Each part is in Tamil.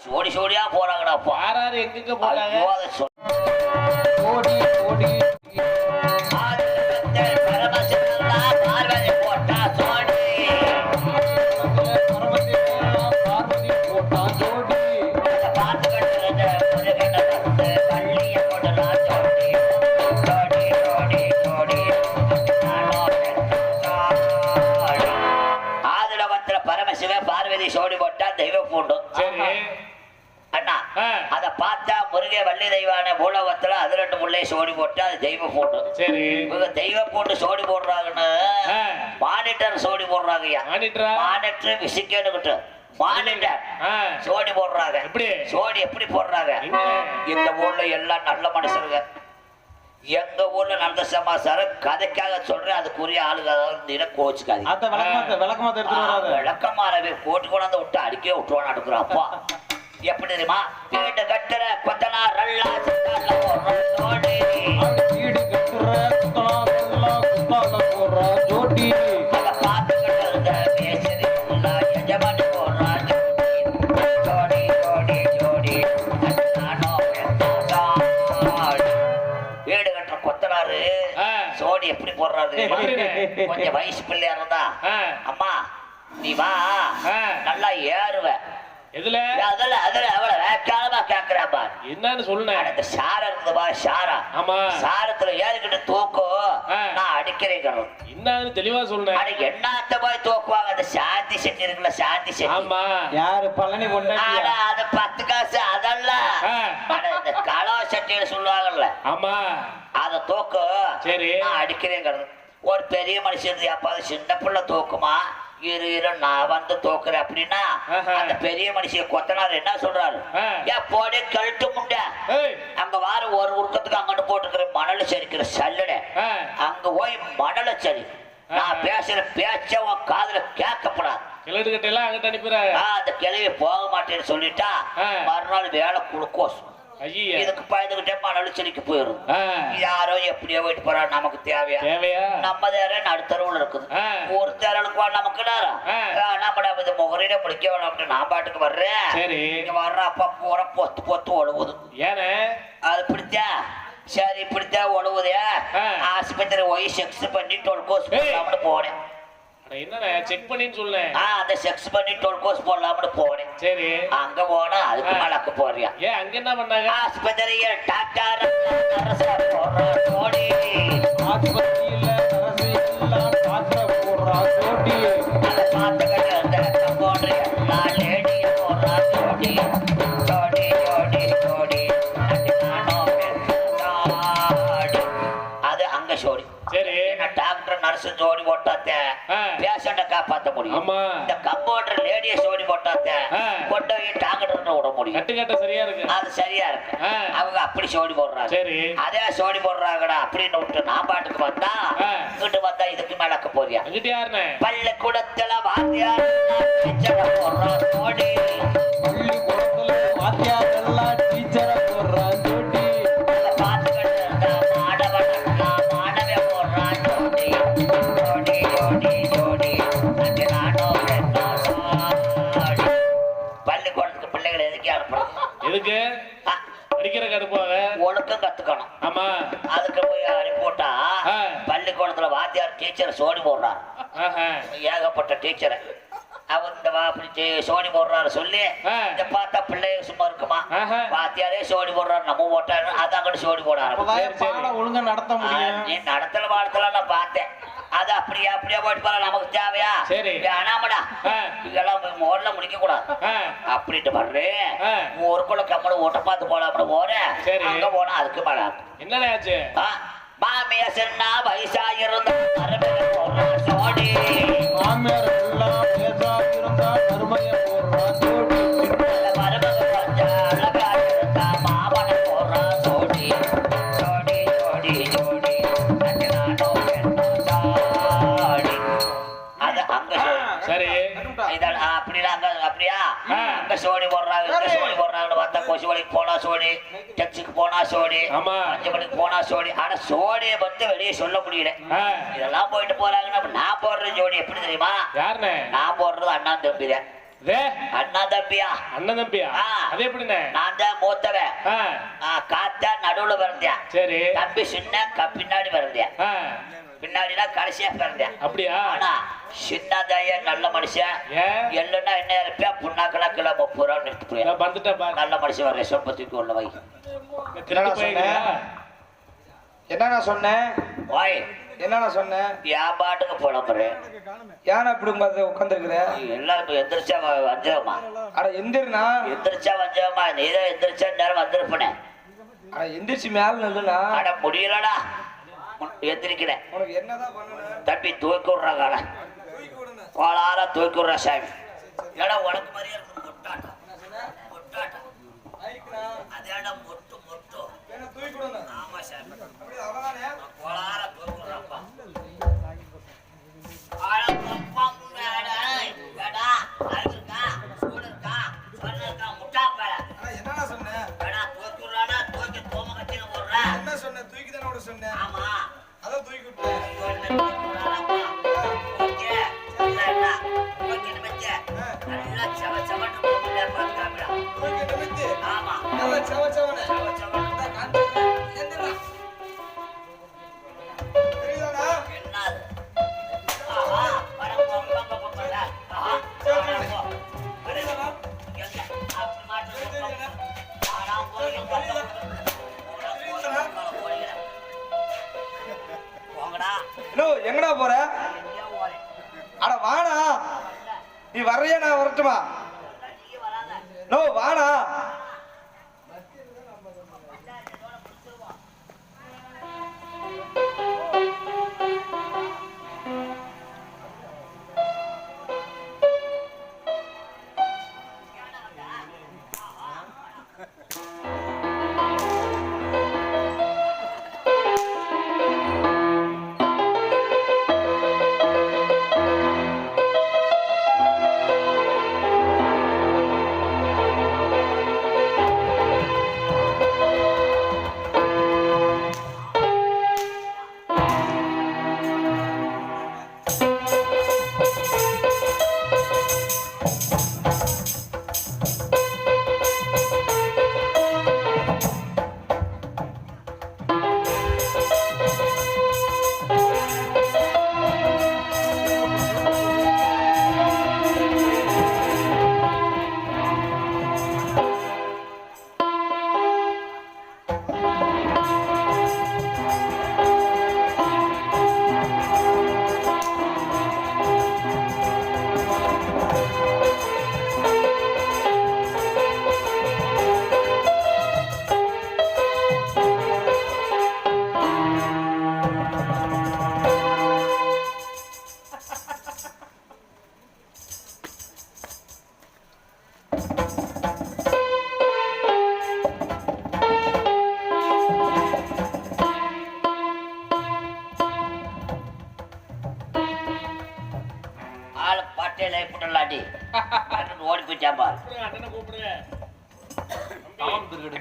சோடி சோடியா போறாங்கடாப்பா யாராரு எங்கெங்க போறாங்க ஐயோ, அதை பூண்டும் சரி அண்ணா. அத பார்த்தா முருகே வள்ளி தெய்வான பூலவத்துல அது ரெண்டு முல்லை சோடி போட்டு அது தெய்வ பூண்டு சரி இவங்க தெய்வ பூண்டு சோடி போடுறாங்கன்னு. மானிட்டர் சோடி போடுறாங்கய்யா மானிட்டரா விசிக்கணுக்கிட்டு மானிட்டர். சோடி போடுறாங்க? சோடி எப்படி போடுறாங்க? இந்த ஊர்ல எல்லாம் நல்ல மனுஷருங்க எங்க ஊர்ல நடந்த சமாசாரம் கதைக்காக சொல்றேன். அதுக்குரிய ஆளுங்க அதாவது கோச்சுக்காது விளக்கமாறவே கோட்டு கொண்டாந்து விட்டு அடிக்கே விட்டுருவான் அடுக்குறான். அப்பா எப்படி தெரியுமா? வீடு கட்டுற கொத்தனா ரல்லா வீடு கட்டுற குத்தலாம் சொல்லலாம் குத்தால போடுற ஜோடி. கொஞ்சம் வயசு பிள்ளையா இருந்தா. அம்மா நீ வா. நல்லா ஏறுவ. எதுல? அதுல அதுல அவளை வேக்காலமா கேக்குறா பார். என்னன்னு சொல்லுனேன் அந்த சாரம் இருக்குது பா சாரா. ஆமா. சாரத்துல ஏறிக்கிட்டு தூக்கும். நான் அடிக்கிறேன் என்னன்னு தெளிவா சொல்லுனேன் அட என்னாத்த போய் தூக்குவாங்க? அந்த சாந்தி செட்டி இருக்குல்ல சாந்தி செட்டி. ஆமா. யாரு பழனி அட பொண்டாட்டியா அது பத்து காசு அதெல்லாம் ஆ. அட இந்த களவ சட்டின்னு சொல்லுவாங்கல்ல. ஆமா. அத தூக்கு. சரி. நான் அடிக்கிறேங்கிறது ஒரு பெரிய மனுஷன் அப்பாவது சின்ன பிள்ளை தூக்குமா இரு இரு நான் வந்து தூக்குறேன் அப்படின்னா. அந்த பெரிய மனுஷன் கொத்தனார் என்ன சொல்றாரு. ஏன் போடி கழட்டு முண்டை அங்க வார ஒரு உருக்கத்துக்கு அங்கிட்டு போட்டுக்கிற மணல் சரிக்கிற சல்லடை. அங்க போய் மணல சரி நான். பேசுற பேச்ச உன் காதுல கேட்கப்படாது கிழட்டு கட்டை எல்லாம் அங்கிட்ட அனுப்பிடுறாங்க நான் அந்த கிளவி போக மாட்டேன்னு சொல்லிட்டா. மறுநாள் வேலை குளுக்கோஸ் இதுக்கு பயந்துகிட்டே மணல் செடிக்கு போயிடும். யாரோ எப்படியோ போயிட்டு போறா நமக்கு தேவையா? நம்ம தேர நடுத்தரவுல இருக்குது. ஒரு தேரலுக்கு வா நமக்கு நேரம் ஆ. நம்ம இது முகரையில வேணாம் நான் பாட்டுக்கு வர்றேன். இங்க வர்ற அப்பா பூரா பொத்து பொத்து ஒழுகுது ஏனே? அது பிடிச்சா சரி இப்படித்தான் ஒழுகுதே. ஆஸ்பத்திரி ஒய் செக்ஸ் பண்ணி டொல்கோஸ் போனேன். என்னண்ணே செக் பண்ணின்னு சொல்லேன் ஆ அந்த செக்ஸ் பண்ணி டொல்கோஸ் போடலாம்னு போனேன். சரி. அங்க போனா அதுக்கு. மேலக்கு போறியா? ஏன் அங்க என்ன பண்ணாங்க? ஆஸ்பத்திரியில் டாக்டர் நர்ஸ் போடுற ஜோடி ஆஸ்பத்திரியில நரசு எல்லாம் பாத்திர போடுறா ஜோடி அதை பார்த்துக்கிட்டு எல்லா போடுற அங்க ஜோடி சரி. டாக்டர் நர்ஸ் ஜோடி. காப்பாத்த முடியும். இந்த கம்பவுண்டர் லேடிய ஜோடி போட்டாத்தே. கொண்டு போய் டாக்டர் விட முடியும். கட்டு கட்ட சரியா இருக்கு. அது சரியா இருக்கு. அவங்க அப்படி சோடி போடுறாங்க. சரி. அதே சோடி போடுறாங்கடா அப்படின்னு விட்டு நான் பாட்டுக்கு வந்தா. இங்கிட்டு வந்தா இதுக்கு மேலக்க போறியா? பள்ளிக்கூடத்துல வாத்தியார் டீச்சரை போடுறான் ஆ, அடிக்கிற கடுப்பாக ஒழுக்கம் கத்துக்கணும் ஆமா அதுக்கு போய் அனுப்பிவிட்டா. பள்ளிக்கூடத்துல வாத்தியார் டீச்சர் சோடி போடுறான் ஆஹா. ஏகப்பட்ட டீச்சரை அவர் இந்த வா அப்படி சோடி போடுறாரு சொல்லி. இத பார்த்தா பிள்ளைய சும்மா இருக்குமா. வாத்தியாரே சோடி போடுறாரு நம்ம போட்டாரு அது அங்கிட்டு சோடி போட ஆரம்பிச்சு. ஒழுங்கா நடத்த முடியும் நீ நடத்தல வாழ்த்தல நான் பார்த்தேன் அது அப்படியே அப்படியே போயிட்டு போற நமக்கு தேவையா சரி. வேணாமடா. இதெல்லாம் முதல்ல முடிக்க கூடாது. அப்படின்ட்டு வர்றேன் ஆ. ஒரு குள்ள கம்மனு ஓட்ட பார்த்து போலாம்னு போறேன் சரி. அங்க போனா அதுக்கு மேல என்னண்ணே ஆச்சு ஆ, மாமியா சொன்னா மரபில் போடுற சோடி மாமியார் சோடி டெக்ஸுக்கு போனா சோடி ஆமா. அஞ்சு மணிக்கு போனா சோடி ஆனா சோடியை வந்து வெளியே சொல்ல முடியல. இதெல்லாம் போயிட்டு போறாங்கன்னா நான் போடுற ஜோடி எப்படி தெரியுமா? நான் போடுறது அண்ணா தம்பிதான் அண்ணா தம்பியா? அண்ணன் தம்பியா. அது எப்படிண்ணே நான் தான் மூத்தவன். காத்தா நடுவுல பிறந்தேன் சரி. தம்பி சின்ன பின்னாடி பிறந்தேன் ஆ பின்னாடினா கடைசியா பிறந்தேன். அப்படியா? ஆனா சின்னதாய நல்ல மனுஷன். ஏன்? எள்ளுன்னா என்ன இருப்பேன்? புண்ணாக்கெல்லாம் கிலோ முப்பது ரூபா நிறுத்து நான் வந்துட்டேன் பாரு. நல்ல மனுஷன் வர சொம்பத்துக்கு உள்ள வை. போயிருக்கியா? என்னண்ணா சொன்னேன் வாய். என்னண்ணா சொன்னேன் என் பாட்டுக்கு புலம்புறேன் ஏன் பார்த்து உட்காந்துருக்குற எல்லாம் எந்திரிச்சா வ- வஞ்சிரமா அட எந்திரிண்ணா எந்திரிச்சா வஞ்சிரமா நீதான் எந்திரிச்சா நேரம் வந்திருப்பனே. அட எந்திரிச்சு மேல நில்லுண்ணா அட முடியலடா. பண்ணணும்? தம்பி தூக்கி விடுறா கால. கோளார தூக்கி விடுறா சாமி. ஏடா உனக்கு மாதிரியே இருக்கு மொட்டாட்டம் மொட்டாட்டம் அதேடா மொட்டு மொட்டு. ஆமா சாமி. கோளார ได้แต่เราเชื่อว่า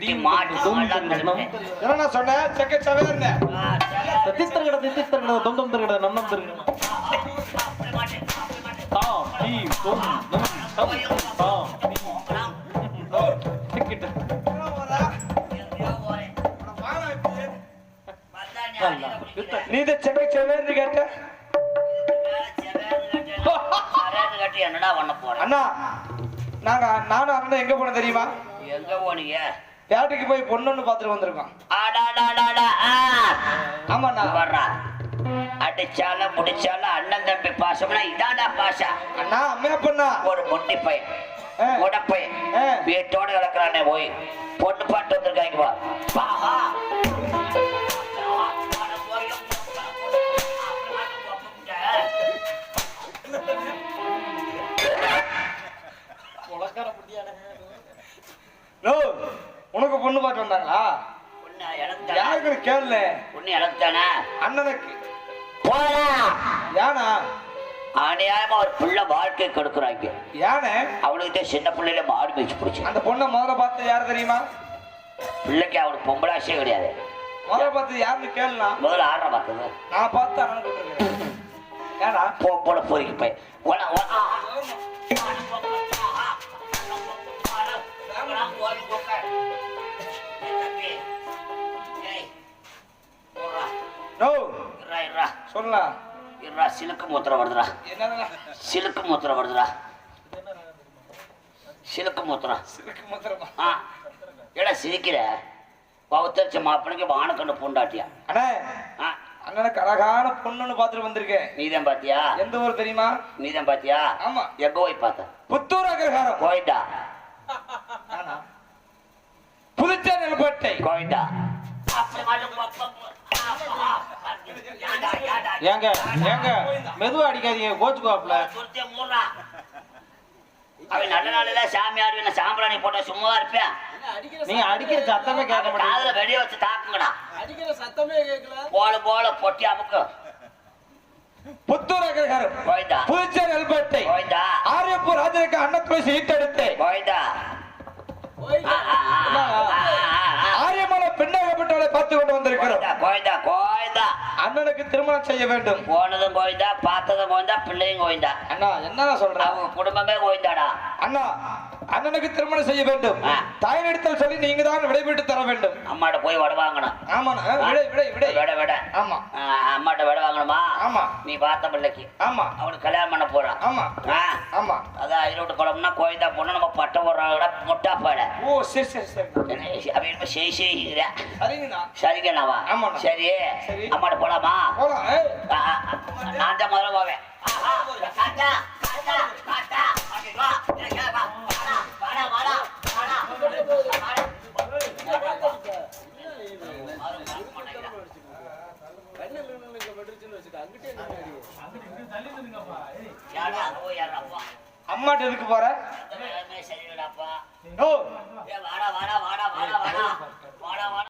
கட்டி மாட்டு எல்லாம் கிளம்பி. என்னண்ணா சொன்னேன்? செக்க சவேர்னு ஆ, சரி. தித்திரகட தித்திரகட தொம் தொம் திரகட நம் நம் திரகட. தாம் தீ தொம் நம் தம் தாம் நீ என்ன- செவேர்னு கட்டி? என்னடா பண்ண போற அண்ணா நாங்க நானும் அண்ணன் எங்க போனோம் தெரியுமா? எங்க போனீங்க? பேட்டைக்கு போய் பொண்ணுன்னு பார்த்துட்டு வந்திருக்கோம். ஆமாண்ணா. வர்றா. அடிச்சாலும் முடிச்சாலும் அண்ணன் தம்பி பாசம்னா இதாடா பாசம். அண்ணா அம்மையா பொண்ணா? ஒரு முண்டி பையன். உடப்பையன். வீட்டோட கிடக்குறானே போய். பொண்ணு பாட்டு வந்திருக்காங்க வா பாஹா நோ. உனக்கு பொண்ணு பார்த்து வந்தாங்களா? யாருக்கு கேளு பொண்ணு எனக்கு தானே அண்ணனுக்கு யானா? அநியாயமா ஒரு பிள்ளை வாழ்க்கை கொடுக்குறாங்க. யானை? அவனுக்கிட்ட சின்ன பிள்ளையில மாடு பேச்சு பிடிச்சி. அந்த பொண்ணை முதல்ல பார்த்து யார் தெரியுமா? பிள்ளைக்கு அவனுக்கு பொம்பளாசே கிடையாது. முதல்ல பார்த்து யாருன்னு கேளுனா முதல்ல ஆடுற பார்த்தது நான் பார்த்து. ஏன்னா போ போல பொறுக்கி போய். இருடா, இருடா. சொல்லலாம் இருடா, சிலுக்கு மூத்திரம் வருதுடா சிலுக்கு மூத்திரம் வருதுடா சிலுக்கு மூத்திரம் சிறுக்கு மாத்திரமா ஆ ஏடா சிரிக்கிற பௌத்தரிச்ச மாப்பிளைக்கு வானக்கண்ணு பூண்டாட்டியா அண்ணே அண்ணனுக்கு அழகான பொண்ணுன்னு பார்த்துட்டு வந்திருக்கேன் நீதான் பாத்தியா எந்த ஊர் தெரியுமா நீதான் பாத்தியா ஆமா எங்க போய் பார்த்த புத்தூர் அக்ரஹாரம் கோயிண்டா ஆனா, புதுச்சேரி நெல்பேட்டை கோயிண்டா அப்படி மட்டும் போ- போ- போ. ஆ, ஆ, ஆ. ஏன்டா, ஏன்டா? ஏங்க ஏங்க மெதுவா அடிக்காதீங்க கோச்சுக்குவாப்ல. அவன் நல்ல நாளில சாமியார் என்ன சாம்பிராணி போட்ட சும்மா இருப்பேன். நீங்க அடிக்கிற சத்தமே கேட்க காதுல வெடிய வச்சு தாக்குங்கடா. அடிக்கிற சத்தமே கேட்கல. போல போல பொட்டி அமுக்கு. புத்தூர் அக்ரஹாரம். புதுச்சேரி போய் ஆ, ஆ, ஆ, ஆ, ஆ, ஆ, ஆ. ஆரியமல பெண்ணாகப்பட்டவளை பார்த்து கொண்டு வந்திருக்கிறோம். கோயிண்டா கோயிண்டா அண்ணனுக்கு திருமணம் செய்ய வேண்டும். போனதும் கோயிண்டா பார்த்ததும் கோயிண்டா பிள்ளையும் கோயிண்டா அண்ணா என்னடா சொல்ற? அவங்க குடும்பமே கோயிண்டாடா அண்ணா அண்ணனுக்கு திருமணம் செய்ய வேண்டும். தாயினிடத்தில் சொல்லி நீங்க தான் விடைபெற்று தர வேண்டும். அம்மாட்ட போய் வட வாங்கணும். ஆமாண்ணா விடை விடை விடை. விட விட. ஆமா. அம்மாட்ட விட வாங்கணுமா? ஆமா. நீ பார்த்த பிள்ளைக்கு. ஆமா. அவனுக்கு கல்யாணம் பண்ண போறான் ஆமா. ஆமா. அதான் ஈரோட்டு குளம்னா கோயிந்தா பொண்ணு நம்ம பட்ட போடுறாங்கடா முட்டா பாட ஓ சரி சரி சரி. என்ன செய் செய்கிற சரிங்கண்ணா. சரிங்கண்ணாவா? ஆமாண்ணா. சரி. சரி. அம்மாட்ட போலாமா. நான் தான் முதல்ல போவேன்.